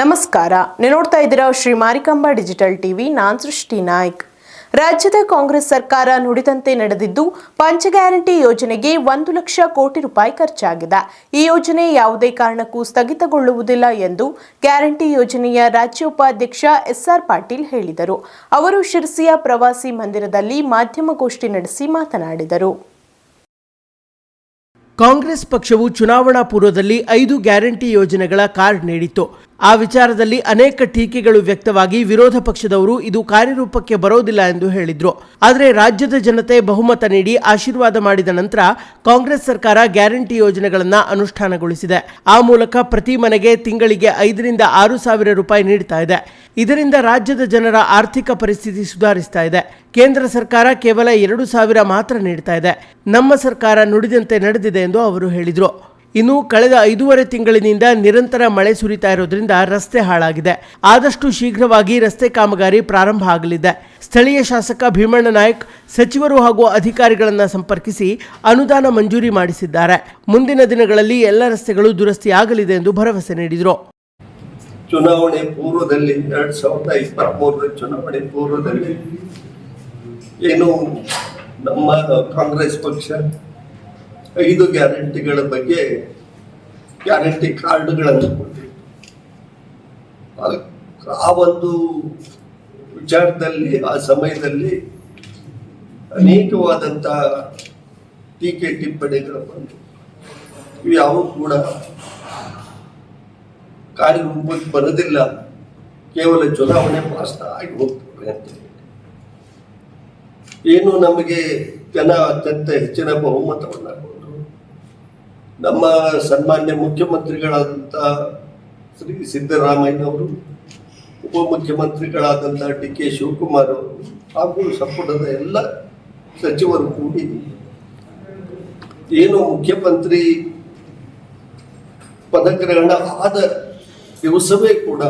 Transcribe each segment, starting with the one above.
ನಮಸ್ಕಾರ. ನೀವು ನೋಡ್ತಾ ಇದ್ದೀರಾ ಶ್ರೀ ಮಾರಿಕಾಂಬಾ ಡಿಜಿಟಲ್ ಟಿವಿ. ನಾನ್ ಸೃಷ್ಟಿ ನಾಯ್ಕ್. ರಾಜ್ಯದ ಕಾಂಗ್ರೆಸ್ ಸರ್ಕಾರ ನುಡಿದಂತೆ ನಡೆದಿದ್ದು, ಪಂಚ ಗ್ಯಾರಂಟಿ ಯೋಜನೆಗೆ ಒಂದು ಲಕ್ಷ ಕೋಟಿ ರೂಪಾಯಿ ಖರ್ಚಾಗಿದೆ. ಈ ಯೋಜನೆ ಯಾವುದೇ ಕಾರಣಕ್ಕೂ ಸ್ಥಗಿತಗೊಳ್ಳುವುದಿಲ್ಲ ಎಂದು ಗ್ಯಾರಂಟಿ ಯೋಜನೆಯ ರಾಜ್ಯ ಉಪಾಧ್ಯಕ್ಷ ಎಸ್ಆರ್ ಪಾಟೀಲ್ ಹೇಳಿದರು. ಅವರು ಶಿರಸಿಯ ಪ್ರವಾಸಿ ಮಂದಿರದಲ್ಲಿ ಮಾಧ್ಯಮಗೋಷ್ಠಿ ನಡೆಸಿ ಮಾತನಾಡಿದರು. ಕಾಂಗ್ರೆಸ್ ಪಕ್ಷವು ಚುನಾವಣಾ ಪೂರ್ವದಲ್ಲಿ ಐದು ಗ್ಯಾರಂಟಿ ಯೋಜನೆಗಳ ಕಾರ್ಡ್ ನೀಡಿತ್ತು. ಆ ವಿಚಾರದಲ್ಲಿ ಅನೇಕ ಟೀಕೆಗಳು ವ್ಯಕ್ತವಾಗಿ ವಿರೋಧ ಪಕ್ಷದವರು ಇದು ಕಾರ್ಯರೂಪಕ್ಕೆ ಬರೋದಿಲ್ಲ ಎಂದು ಹೇಳಿದ್ರು. ಆದರೆ ರಾಜ್ಯದ ಜನತೆ ಬಹುಮತ ನೀಡಿ ಆಶೀರ್ವಾದ ಮಾಡಿದ ನಂತರ ಕಾಂಗ್ರೆಸ್ ಸರ್ಕಾರ ಗ್ಯಾರಂಟಿ ಯೋಜನೆಗಳನ್ನು ಅನುಷ್ಠಾನಗೊಳಿಸಿದೆ. ಆ ಮೂಲಕ ಪ್ರತಿ ಮನೆಗೆ ತಿಂಗಳಿಗೆ ಐದರಿಂದ ಆರು ಸಾವಿರ ರೂಪಾಯಿ ನೀಡ್ತಾ ಇದೆ. ಇದರಿಂದ ರಾಜ್ಯದ ಜನರ ಆರ್ಥಿಕ ಪರಿಸ್ಥಿತಿ ಸುಧಾರಿಸ್ತಾ ಇದೆ. ಕೇಂದ್ರ ಸರ್ಕಾರ ಕೇವಲ ಎರಡು ಸಾವಿರ ಮಾತ್ರ ನೀಡ್ತಾ ಇದೆ. ನಮ್ಮ ಸರ್ಕಾರ ನುಡಿದಂತೆ ನಡೆದಿದೆ ಎಂದು ಅವರು ಹೇಳಿದರು. ಇನ್ನು ಕಳೆದ ಐದೂವರೆ ತಿಂಗಳಿನಿಂದ ನಿರಂತರ ಮಳೆ ಸುರಿತಾ ಇರೋದ್ರಿಂದ ರಸ್ತೆ ಹಾಳಾಗಿದೆ. ಆದಷ್ಟು ಶೀಘ್ರವಾಗಿ ರಸ್ತೆ ಕಾಮಗಾರಿ ಪ್ರಾರಂಭ ಆಗಲಿದೆ. ಸ್ಥಳೀಯ ಶಾಸಕ ಭೀಮಣ್ಣ ನಾಯಕ್, ಸಚಿವರು ಹಾಗೂ ಅಧಿಕಾರಿಗಳನ್ನು ಸಂಪರ್ಕಿಸಿ ಅನುದಾನ ಮಂಜೂರಿ ಮಾಡಿಸಿದ್ದಾರೆ. ಮುಂದಿನ ದಿನಗಳಲ್ಲಿ ಎಲ್ಲ ರಸ್ತೆಗಳು ದುರಸ್ತಿಯಾಗಲಿದೆ ಎಂದು ಭರವಸೆ ನೀಡಿದರು. ಚುನಾವಣೆ ಪೂರ್ವದಲ್ಲಿ ಎರಡ್ ಸಾವಿರದ ಇಪ್ಪತ್ತ್ ಚುನಾವಣೆ ಪೂರ್ವದಲ್ಲಿ ಏನು ನಮ್ಮ ಕಾಂಗ್ರೆಸ್ ಪಕ್ಷ ಐದು ಗ್ಯಾರಂಟಿಗಳ ಬಗ್ಗೆ ಗ್ಯಾರಂಟಿ ಕಾರ್ಡ್ಗಳನ್ನು ಕೊಟ್ಟಿತ್ತು ಆ- ಒಂದು ವಿಚಾರದಲ್ಲಿ, ಆ ಸಮಯದಲ್ಲಿ ಅನೇಕವಾದಂಥ ಟೀಕೆ ಟಿಪ್ಪಣಿಗಳು ಬಂದು ಇವು ಯಾವು ಕೂಡ ಕಾರ್ಯರೂಪಕ್ಕೆ ಬರೋದಿಲ್ಲ ಕೇವಲ ಚುನಾವಣೆ ಭಾಷಣ ಆಗಿ ಹೋಗ್ತವೆ ಅಂತ. ಏನು ನಮಗೆ ಜನ ಅತ್ಯಂತ ಹೆಚ್ಚಿನ ಬಹುಮತವನ್ನು ನಮ್ಮ ಸನ್ಮಾನ್ಯ ಮುಖ್ಯಮಂತ್ರಿಗಳಾದಂಥ ಶ್ರೀ ಸಿದ್ದರಾಮಯ್ಯನವರು, ಉಪಮುಖ್ಯಮಂತ್ರಿಗಳಾದಂಥ ಡಿ ಕೆ ಶಿವಕುಮಾರ್ ಅವರು ಹಾಗೂ ಸಂಪುಟದ ಎಲ್ಲ ಸಚಿವರು ಕೂಡಿ ಏನು ಮುಖ್ಯಮಂತ್ರಿ ಪದಗ್ರಹಣ ಆದ ದಿವಸವೇ ಕೂಡ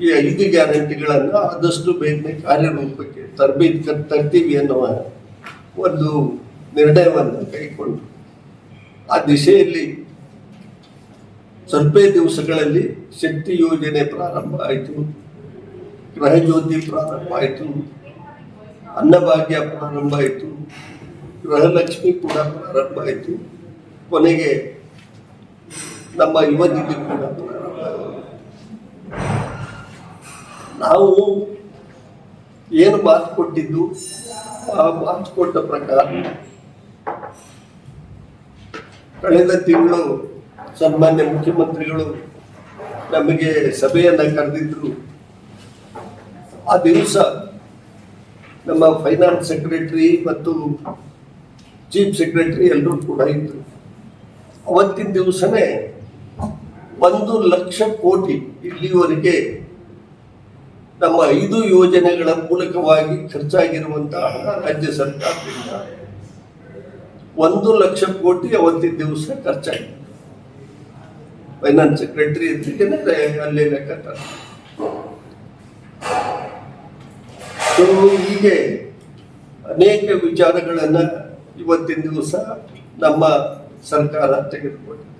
ಈ ಐದು ಗ್ಯಾರಂಟಿಗಳನ್ನು ಆದಷ್ಟು ಬೇಗನೆ ಕಾರ್ಯರೂಪಕ್ಕೆ ತರಬೇತಿ ತರ್ತೀವಿ ಅನ್ನುವ ಒಂದು ನಿರ್ಣಯವನ್ನು ಕೈಗೊಂಡು ಆ ದಿಶೆಯಲ್ಲಿ ಸ್ವಲ್ಪ ದಿವಸಗಳಲ್ಲಿ ಶಕ್ತಿ ಯೋಜನೆ ಪ್ರಾರಂಭ ಆಯಿತು. ಗೃಹಜ್ಯೋತಿ ಪ್ರಾರಂಭ ಆಯಿತು. ಅನ್ನಭಾಗ್ಯ ಪ್ರಾರಂಭ ಆಯಿತು. ಗೃಹಲಕ್ಷ್ಮಿ ಕೂಡ ಪ್ರಾರಂಭ ಆಯಿತು. ಕೊನೆಗೆ ನಮ್ಮ ಯುವ ಕೂಡ ಕೂಡ ಪ್ರಾರಂಭ ಆಯಿತು. ನಾವು ಏನು ಮಾತು ಕೊಟ್ಟಿದ್ದು ಆ ಮಾತು ಕೊಟ್ಟ ಪ್ರಕಾರ ಕಳೆದ ತಿಂಗಳು ಸನ್ಮಾನ್ಯ ಮುಖ್ಯಮಂತ್ರಿಗಳು ನಮಗೆ ಸಭೆಯನ್ನ ಕರೆದಿದ್ರು. ಆ ದಿವಸ ನಮ್ಮ ಫೈನಾನ್ಸ್ ಸೆಕ್ರೆಟರಿ ಮತ್ತು ಚೀಫ್ ಸೆಕ್ರೆಟರಿ ಎಲ್ಲರೂ ಕೂಡ ಇದ್ರು. ಅವತ್ತಿನ ದಿವಸನೇ ಒಂದು ಲಕ್ಷ ಕೋಟಿ ಇಲ್ಲಿವರೆಗೆ ನಮ್ಮ ಐದು ಯೋಜನೆಗಳ ಮೂಲಕವಾಗಿ ಖರ್ಚಾಗಿರುವಂತಹ ರಾಜ್ಯ ಸರ್ಕಾರದಿಂದ ಒಂದು ಲಕ್ಷ ಕೋಟಿ ಅವತ್ತಿನ ದಿವಸ ಖರ್ಚಾಗಿದೆ. ಫೈನಾನ್ಸ್ ಸೆಕ್ರೆಟರಿ ಇದ್ದಕ್ಕೆ ಅಲ್ಲೇ ಲೆಕ್ಕ ಹೀಗೆ ಅನೇಕ ವಿಚಾರಗಳನ್ನು ಇವತ್ತಿನ ದಿವಸ ನಮ್ಮ ಸರ್ಕಾರ ತೆಗೆದುಕೊಂಡಿದೆ.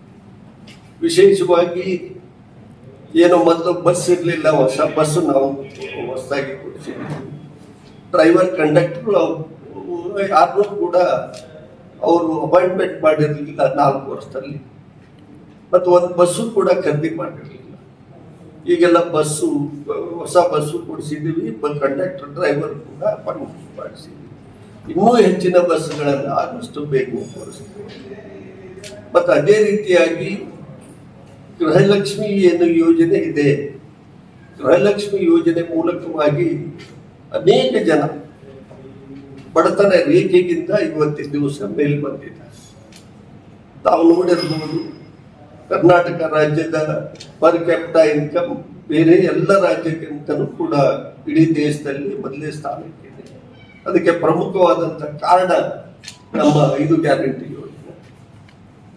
ವಿಶೇಷವಾಗಿ ಏನು ಮೊದಲು ಬಸ್ ಇರಲಿಲ್ಲ, ಹೊಸ ಬಸ್ ನಾವು ಹೊಸದಾಗಿ ಕೊಡಿಸಿದ್ವಿ. ಡ್ರೈವರ್ ಕಂಡಕ್ಟರ್ ಯಾರನ್ನೂ ಕೂಡ ಅವರು ಅಪಾಯಿಂಟ್ಮೆಂಟ್ ಮಾಡಿರಲಿಲ್ಲ ನಾಲ್ಕು ವರ್ಷದಲ್ಲಿ. ಮತ್ತು ಒಂದು ಬಸ್ಸು ಕೂಡ ಖರೀದಿ ಮಾಡಿರಲಿಲ್ಲ. ಈಗೆಲ್ಲ ಬಸ್ಸು ಹೊಸ ಬಸ್ಸು ಕೊಡಿಸಿದ್ದೀವಿ ಕಂಡಕ್ಟರ್ ಡ್ರೈವರ್ ಕೂಡ ಅಪಾಯಿಂಟ್ಮೆಂಟ್ ಮಾಡಿಸಿದ್ವಿ ಇನ್ನೂ ಹೆಚ್ಚಿನ ಬಸ್ಗಳನ್ನು ಆದಷ್ಟು ಬೇಗ ಕೊಡಿಸ್ತೀವಿ ಮತ್ತು ಅದೇ ರೀತಿಯಾಗಿ ಗೃಹಲಕ್ಷ್ಮಿ ಏನು ಯೋಜನೆ ಇದೆ. ಗೃಹಲಕ್ಷ್ಮಿ ಯೋಜನೆ ಮೂಲಕವಾಗಿ ಅನೇಕ ಜನ ಬಡತನ ರೇಖೆಗಿಂತ ಇವತ್ತಿನ ದಿವಸ ಮೇಲೆ ಬಂದಿದ್ದಾರೆ. ತಾವು ನೋಡಿರಬಹುದು, ಕರ್ನಾಟಕ ರಾಜ್ಯದ ಪರ್ ಕ್ಯಾಪಿಟ ಇನ್ಕಮ್ ಬೇರೆ ಎಲ್ಲ ರಾಜ್ಯಕ್ಕಿಂತಲೂ ಕೂಡ ಇಡೀ ದೇಶದಲ್ಲಿ ಮೊದಲೇ ಸ್ಥಾನಕ್ಕಿದೆ ಅದಕ್ಕೆ ಪ್ರಮುಖವಾದಂಥ ಕಾರಣ ನಮ್ಮ ಐದು ಗ್ಯಾರಂಟಿ ಯೋಜನೆ.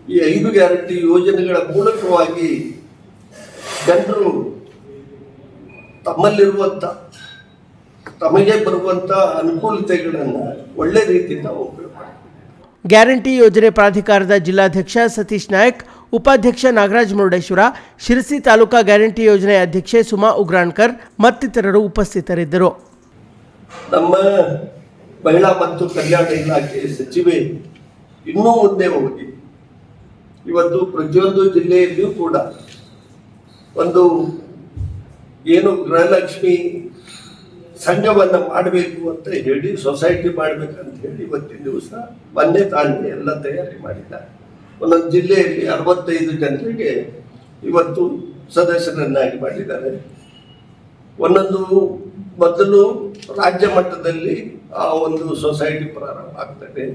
ಈ ಐದು ಗ್ಯಾರಂಟಿ ಯೋಜನೆಗಳ ಮೂಲಕವಾಗಿ ಜನರು ತಮ್ಮಲ್ಲಿರುವಂಥ ತಮಗೆ ಬರುವಂಥ ಅನುಕೂಲತೆಗಳನ್ನು ಒಳ್ಳೆ ರೀತಿಯಿಂದ ಉಪಯೋಗ ಗ್ಯಾರಂಟಿ ಯೋಜನೆ ಪ್ರಾಧಿಕಾರದ ಜಿಲ್ಲಾಧ್ಯಕ್ಷ ಸತೀಶ್ ನಾಯಕ್ ಉಪಾಧ್ಯಕ್ಷ ನಾಗರಾಜ್ ಮುರುಡೇಶ್ವರ ಶಿರಸಿ ತಾಲೂಕಾ ಗ್ಯಾರಂಟಿ ಯೋಜನೆ ಅಧ್ಯಕ್ಷೆ ಸುಮಾ ಉಗ್ರಾಣ್ಕರ್ ಮತ್ತಿತರರು ಉಪಸ್ಥಿತರಿದ್ದರು. ನಮ್ಮ ಮಹಿಳಾ ಮತ್ತು ಕಲ್ಯಾಣ ಇಲಾಖೆ ಸಚಿವೆ ಇನ್ನೂ ಮುಂದೆ ಹೋಗಿ ಇವತ್ತು ಪ್ರತಿಯೊಂದು ಜಿಲ್ಲೆಯಲ್ಲಿಯೂ ಕೂಡ ಒಂದು ಏನು ಗೃಹಲಕ್ಷ್ಮಿ ಸಂಘವನ್ನು ಮಾಡಬೇಕು ಅಂತ ಹೇಳಿ, ಸೊಸೈಟಿ ಮಾಡ್ಬೇಕಂತ ಹೇಳಿ ಇವತ್ತಿನ ದಿವಸ ಮೊನ್ನೆ ತಾನೇ ಎಲ್ಲ ತಯಾರಿ ಮಾಡಿದ್ದಾರೆ. ಒಂದೊಂದು ಜಿಲ್ಲೆಯಲ್ಲಿ ಅರವತ್ತೈದು ಜನರಿಗೆ ಇವತ್ತು ಸದಸ್ಯರನ್ನಾಗಿ ಮಾಡಿದ್ದಾರೆ. ಒಂದೊಂದು ಮೊದಲು ರಾಜ್ಯ ಮಟ್ಟದಲ್ಲಿ ಆ ಒಂದು ಸೊಸೈಟಿ ಪ್ರಾರಂಭ ಆಗ್ತದೆ.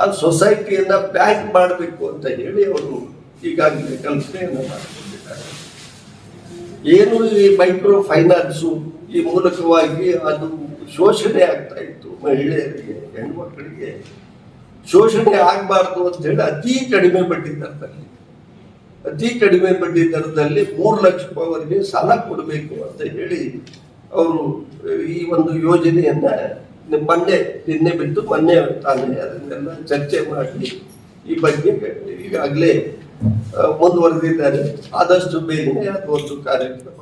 ಆ ಸೊಸೈಟಿಯನ್ನ ಬ್ಯಾಂಕ್ ಮಾಡಬೇಕು ಅಂತ ಹೇಳಿ ಅವರು ಈಗಾಗಲೇ ಕಲ್ಪನೆಯನ್ನು ಮಾಡಿಕೊಂಡಿದ್ದಾರೆ. ಏನು ಈ ಮೈಕ್ರೋ ಫೈನಾನ್ಸು ಈ ಮೂಲಕವಾಗಿ ಅದು ಶೋಷಣೆ ಆಗ್ತಾ ಇತ್ತು ಮಹಿಳೆಯರಿಗೆ ಹೆಣ್ಮಕ್ಕಳಿಗೆ ಶೋಷಣೆ ಆಗಬಾರ್ದು ಅಂತ ಹೇಳಿ ಅತಿ ಕಡಿಮೆ ಬಡ್ಡಿ ದರದಲ್ಲಿ, ಅತಿ ಕಡಿಮೆ ಬಡ್ಡಿ ದರದಲ್ಲಿ ಮೂರು ಲಕ್ಷ ರೂಪಾಯಿವರೆಗೆ ಸಾಲ ಕೊಡಬೇಕು ಅಂತ ಹೇಳಿ ಅವರು ಈ ಒಂದು ಯೋಜನೆಯನ್ನ ಮೊನ್ನೆ ನಿನ್ನೆ ಬಿಟ್ಟು ಮೊನ್ನೆ ತಾನೆ ಅದನ್ನೆಲ್ಲ ಚರ್ಚೆ ಮಾಡಿ ಈ ಬಗ್ಗೆ ಈಗಾಗಲೇ ಮುಂದುವರೆದಿದ್ದಾರೆ. ಆದಷ್ಟು ಬೇಗನೆ ಅದು ಒಂದು ಕಾರ್ಯಕ್ರಮ